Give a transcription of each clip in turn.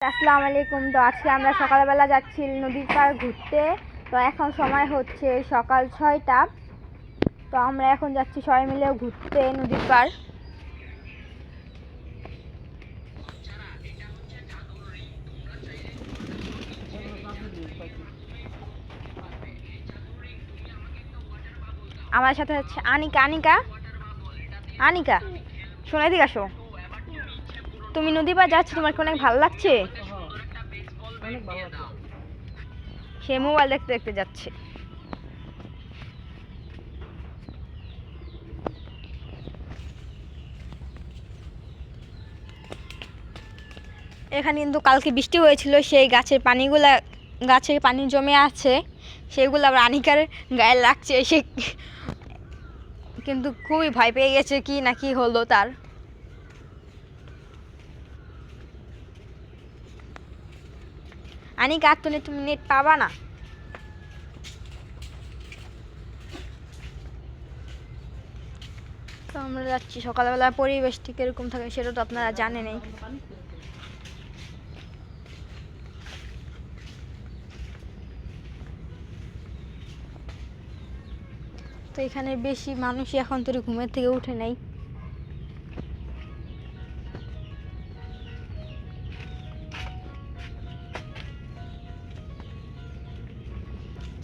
আসসালামু আলাইকুম। তো আজকে আমরা সকালবেলা যাচ্ছি নদীর পাড় ঘুরতে। তো এখন সময় হচ্ছে সকাল ছয়টা। তো আমরা এখন যাচ্ছি সবাই মিলে ঘুরতে নদীর পাড়। আমার সাথে হচ্ছে আনিকা। আনিকা? আনিকা? শোনাই দিকে আসো। তুমি নদী পাড় যাচ্ছ, তোমার অনেক ভালো লাগছে? সে মোবাইল দেখতে দেখতে যাচ্ছে। এখানে কিন্তু কালকে বৃষ্টি হয়েছিল, সেই গাছের পানিগুলা, গাছের পানি জমে আছে। সেগুলো আবার আনিকার গায়ে লাগছে, সে কিন্তু খুবই ভয় পেয়ে গেছে কি না কি হলো তার। আনিকা আর তুমি নেট পাবা না। তো আমরা যাচ্ছি সকালবেলা পরিবেশ ঠিক এরকম থাকে, সেটা তো আপনারা জানেনই তো এখানে বেশি মানুষই এখন তোর ঘুমের থেকে উঠে নাই।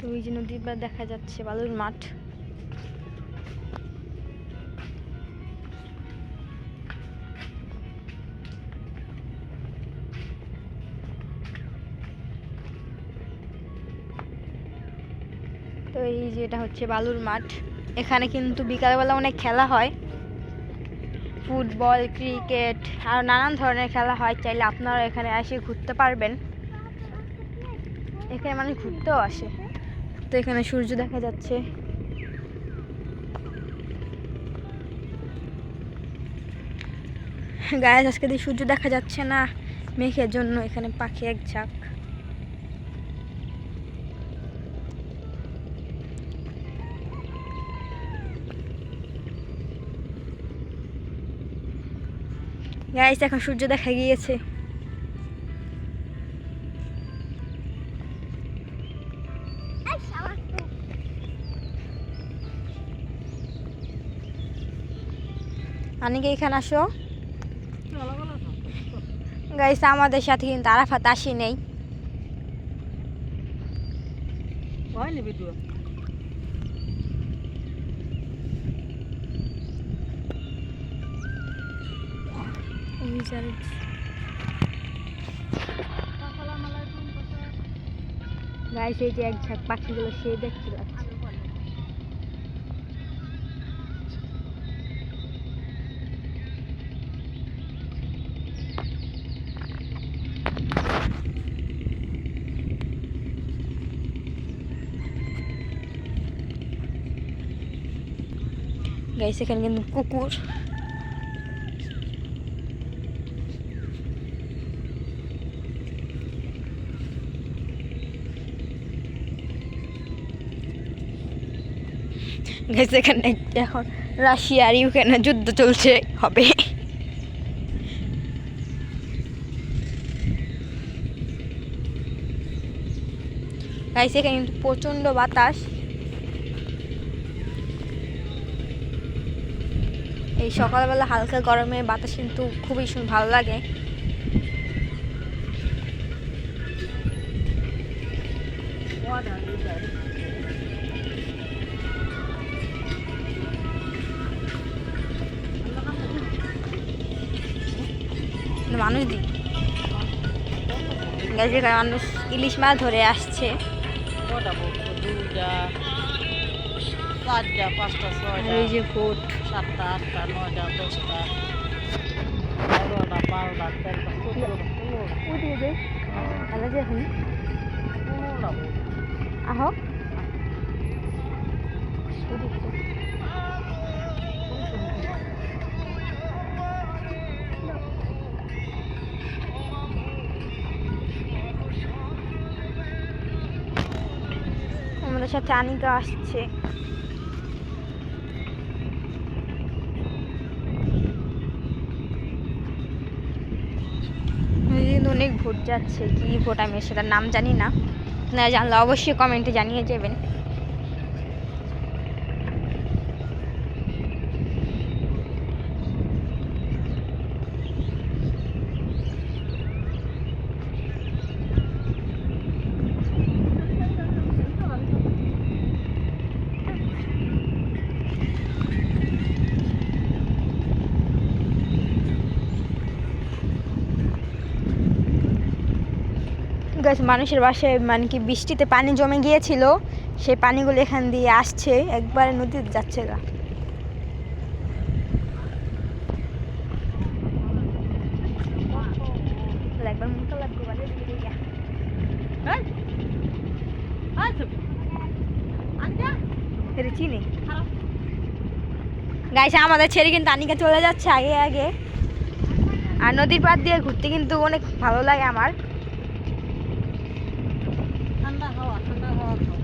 তো ওই যে নদীর পাড় দেখা যাচ্ছে, বালুর মাঠ। তো এই যে এটা হচ্ছে বালুর মাঠ। এখানে কিন্তু বিকালবেলা অনেক খেলা হয়। ফুটবল, ক্রিকেট, আর নানান ধরনের খেলা হয়। চাইলে আপনারা এখানে এসে ঘুরতে পারবেন। এখানে মানুষ ঘুরতেও আসে। তো এখানে সূর্য দেখা যাচ্ছে। গায়ে আজকে দিয়ে সূর্য দেখা যাচ্ছে না। মেঘের জন্য এখানে পাখি এক ঝাঁক। গাইস এখন সূর্য দেখা গিয়েছে। আনিকে এখানে আসো। গাইস আমাদের সাথে কিন্তু আরাফাত আসি নেই। গাইস এই যে এক ঝাঁক পাখিগুলো সে দেখতে পাচ্ছে। গাইস এখানে কিন্তু কুকুর। গাইস এখানে এখন রাশিয়া আর ইউক্রেনের যুদ্ধ চলছে, হবে। গাইস এখানে কিন্তু প্রচণ্ড বাতাস। এই সকালবেলা হালকা গরমে বাতাস কিন্তু খুবই ভালো লাগে। মানুষ দি মানুষ ইলিশ মাছ ধরে আসছে। দুইটা চারটা পাঁচটা ছয়টা। এই যে কোট সাতটা আটটা নয়টা দশটা এগারোটা বারোটা তেরোটা চোদ্দোটা পনেরোটা পনেরোটা বলতো আহো আমাদের সাথে আনিকা আসছে অনেক ভোট যাচ্ছে কি ভোট আমি সেটার নাম জানি না। আপনারা জানলে অবশ্যই কমেন্টে জানিয়ে যাবেন গাছ মানুষের বাসায় মানে কি বৃষ্টিতে পানি জমে গিয়েছিল সেই পানিগুলো এখান দিয়ে আসছে একবারে নদীতে যাচ্ছে গা। চিনি? গাইছে আমাদের ছেড়ে কিন্তু আনিকা চলে যাচ্ছে আগে আগে। আর নদীর পাড় দিয়ে ঘুরতে কিন্তু অনেক ভালো লাগে আমার ঠান্ডা হাওয়া ঠান্ডা হাওয়া খাও।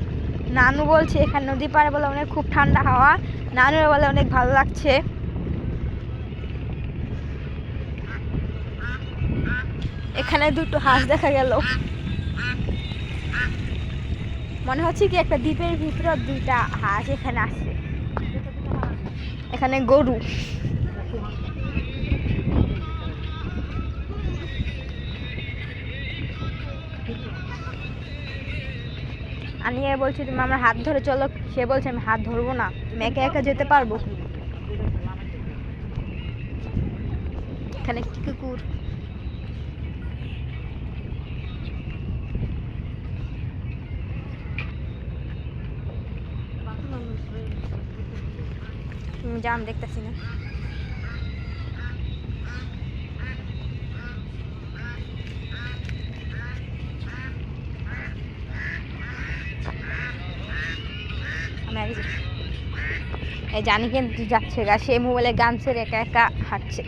নানু বলছে, এখানে নদী পাড়ে বলে অনেক খুব ঠান্ডা হাওয়া। নানুর বলে অনেক ভালো লাগছে। এখানে দুটো হাঁস দেখা গেল। মনে হচ্ছে কি একটা দ্বীপের ভিতরে দুইটা হাঁস এখানে আসছে। এখানে গরু। আমি বলছি, তুমি আমার হাত ধরে চলো। সে বলছে, আমি হাত ধরবো না। তুমি একা একা যেতে পারব? এখানে একটি কুকুর? আমি দেখতেছি না। এই জানি কিন্তু যাচ্ছে গা, সে মোবাইলে গান ছেড়ে একা একা হাঁটছে।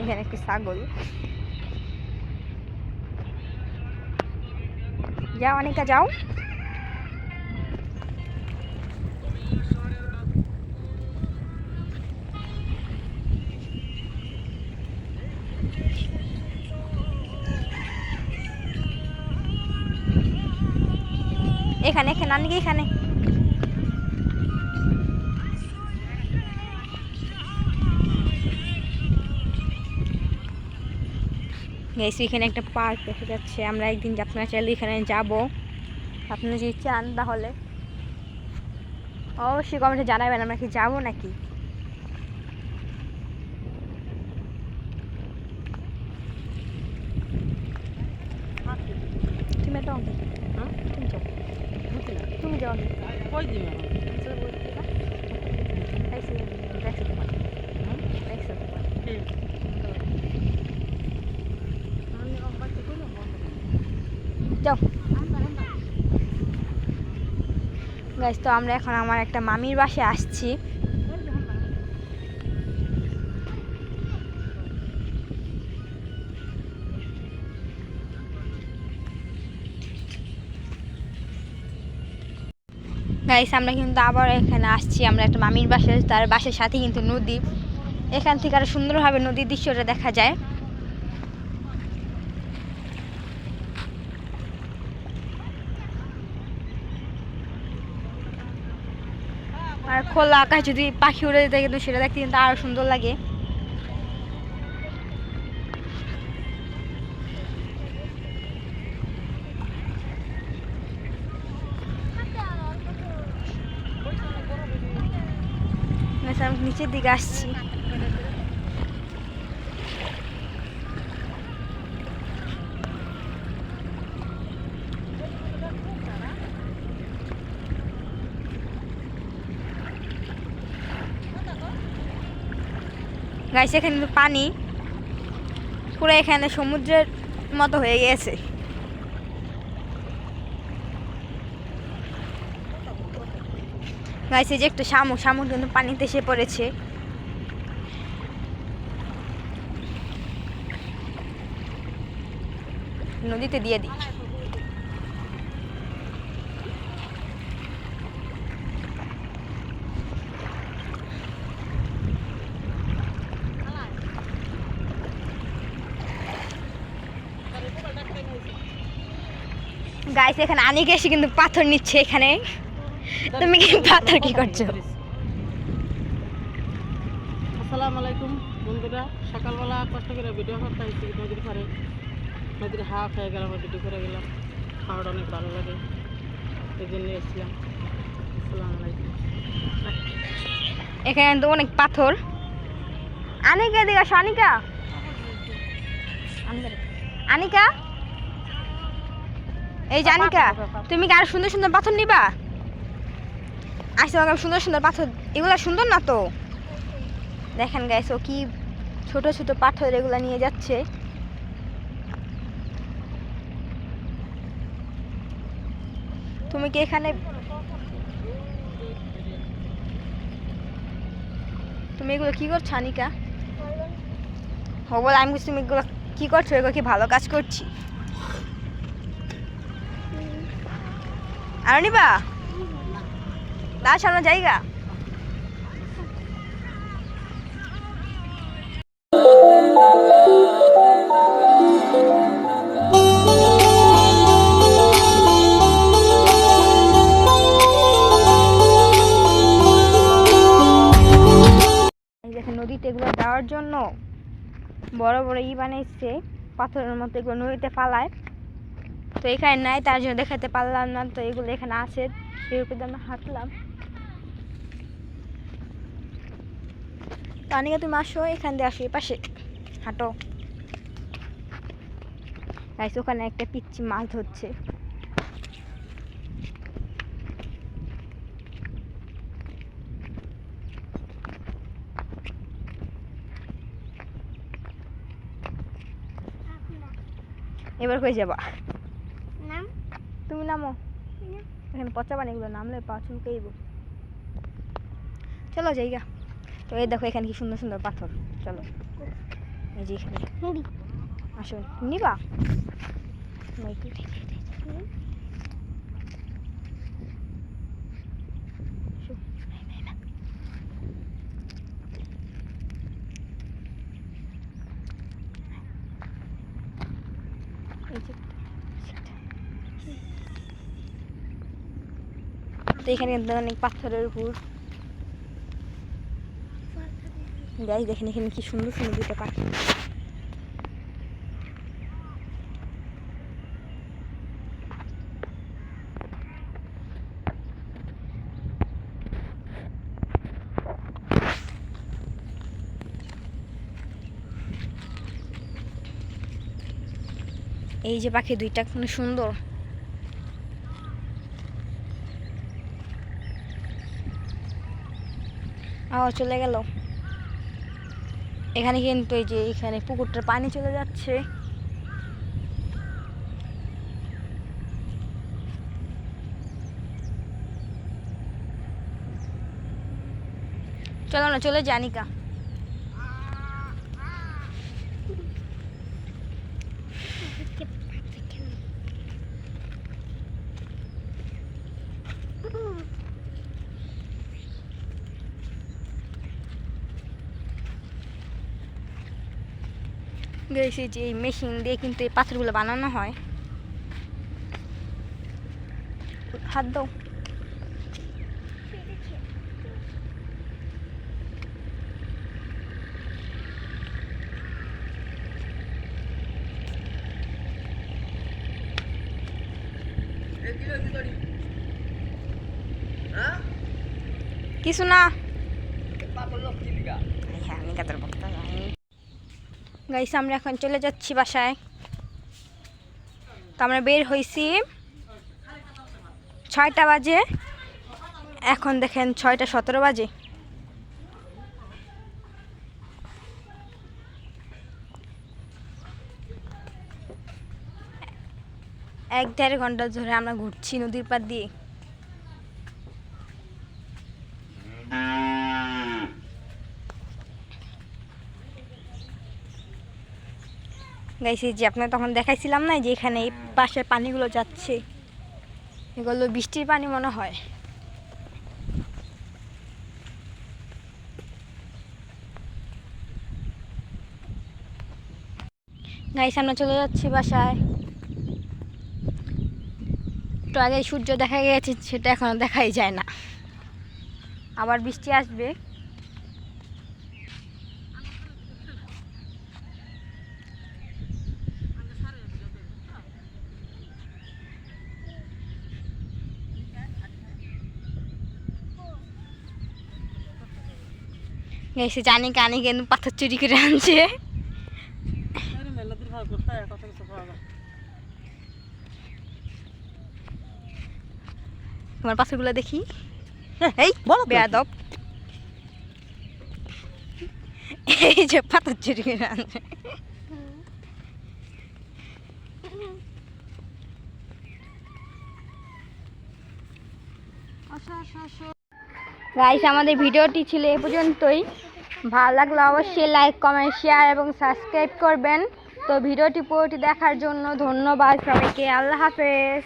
এখানে একটি ছাগল। যাও, অনিকা, যাও। এখানে এখানে আনিকা এখানে। গেছি এখানে একটা পার্ক দেখা যাচ্ছে। আমরা একদিন আপনারা চাইলে এখানে যাব। আপনি যদি চান তাহলে অবশ্যই কমেন্টে জানাবেন আমরা কি যাব নাকি? তুমি অন হ্যাঁ? তুমি যাও। তুমি যাও কই দিবি। যাও। গাইজ তো আমরা এখন আমার একটা মামির বাসে আসছি। গাইস আমরা কিন্তু আবার এখানে আসছি। আমরা একটা মামির বাসায়, তার বাসের সাথে কিন্তু নদী। এখান থেকে আরও সুন্দরভাবে নদীর দৃশ্যটা দেখা যায়। আর খোলা আকাশ যদি পাখি উড়ে যেতে, কিন্তু সেটা দেখতে কিন্তু আরও সুন্দর লাগে। নিচের দিকে আসছি। গাইছে এখানে পানি। পুরো এখানে সমুদ্রের মতো হয়ে গেছে। গাইছে যে একটা শামুক শামুক কিন্তু পানিতে এসে পড়েছে। নদীতে দিয়ে দিই। গাইস এখানে আনিক এসে কিন্তু পাথর নিচ্ছে এখানে। তুমি কি পাথর কি করছ? আসসালামু আলাইকুম বন্ধুরা। সকালবেলা কষ্ট করে ভিডিও করতে হয়েছি নদীর পাড়ে। নদীর হাওয়া খেয়ে গেলাম ভিডিও করে গেলাম। খাওয়াটা অনেক ভালো লাগে এই জন্য এসেছিলাম। আসসালামু আলাইকুম। এখানে তো অনেক পাথর। আনিকা এদিকে আসো আনিকা। আনিকা- এই যে আনিকা তুমি কি আরও সুন্দর সুন্দর পাথর নিবা? আসতে আমাকে সুন্দর সুন্দর পাথর। এগুলা সুন্দর না তো? দেখেন গাইস ও কি ছোট ছোট পাথর এগুলা নিয়ে যাচ্ছে। তুমি কি এখানে তুমি এগুলো কি করছ আনিকা? ও বলে আমি তুমি এগুলো কি করছ? এগুলো কি ভালো কাজ করছি? আর নিবা সামনে জায়গা। নদীতে এগুলো দেওয়ার জন্য বড় বড় ই বানাইছে, পাথরের মতো এগুলো নদীতে ফালায় তো এখানে নাই, তার জন্য দেখাতে পারলাম না, তো এগুলো এখানে আছে। উপরে আমরা হাঁটলাম। তানিকা তুমি আসো এখান দিয়ে আসো এই পাশে হাঁটো। গাইস ওখানে একটা পিচ্ছি মাছ ধরছে। এবার হয়ে যাবা? নাম? তুমি নামো। এখানে পচা এগুলো নামলে পা চুলকেইব চলো জায়গা। তো এই দেখো এখানে কি সুন্দর সুন্দর পাথর। চলো। এই যে এখানে। মুড়ি আসো। নিবা? তো এখানে অনেক পাথরের হুর গাই দেখেন এখানে কি সুন্দর সুন্দর দুটো পাখি। এই যে পাখি দুইটা মানে সুন্দর। আও চলে গেল। এখানে কিন্তু এই যে এখানে পুকুরটার পানি চলে যাচ্ছে। চলো না চলে জানিকা গেছি যে এই মেশিন দিয়ে কিন্তু এই পাথরগুলো বানানো হয়। হাত দাও। কিছু না। হ্যাঁ আমি কাতার বক্তা গাইস আমরা এখন চলে যাচ্ছি বাসায়। তো আমরা বের হয়েছি ছয়টা বাজে। এখন দেখেন ছয়টা সতেরো বাজে। এক দেড় ঘণ্টা ধরে আমরা ঘুরছি নদীর পাড় দিয়ে। গাইছি যে আপনার তখন দেখাইছিলাম না যে এখানে এই পাশের পানিগুলো যাচ্ছে? এগুলো বৃষ্টির পানি মনে হয়। গাইস, আমরা চলে যাচ্ছি বাসায়। একটু আগে সূর্য দেখা গেছে, সেটা এখনও দেখাই যায় না। আবার বৃষ্টি আসবে। গেছে জানি কানে কেন পাথর চুরি করে আনছে। তোমার পাথরগুলো দেখি। এই বলো বেয়াদব। এই যে পাথর চুরি করে আনছে। গাইস আমাদের ভিডিওটি ছিল এ পর্যন্তই। ভালো লাগলে অবশ্যই লাইক কমেন্ট শেয়ার এবং সাবস্ক্রাইব করবেন। তো ভিডিওটি পুরোটি দেখার জন্য ধন্যবাদ সবাইকে। আল্লাহ হাফেজ।